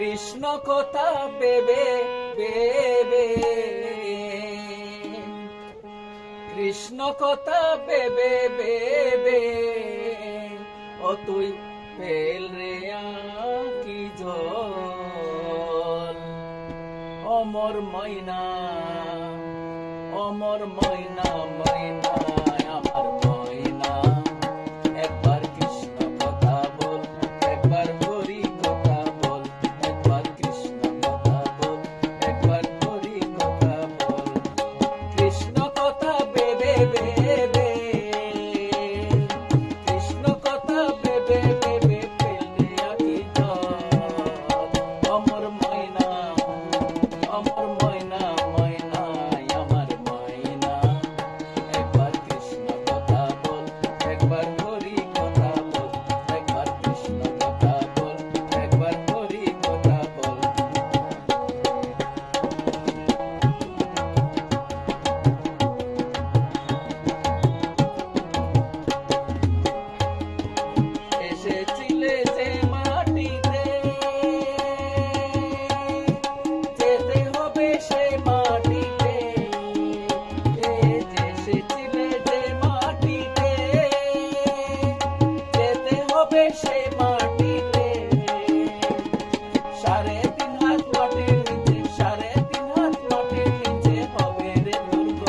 কৃষ্ণ কথা পেবে বেবে কৃষ্ণ কথা পেবে বেবে ও তুই পেল রে কি অমর ময়না অমর ময়না ময়না আমার হবে সে মাটিতে। সাড়ে তিন হাত মাটির নিচে, সাড়ে তিন হাত মাটির নিচে হবে রে দুর্গ।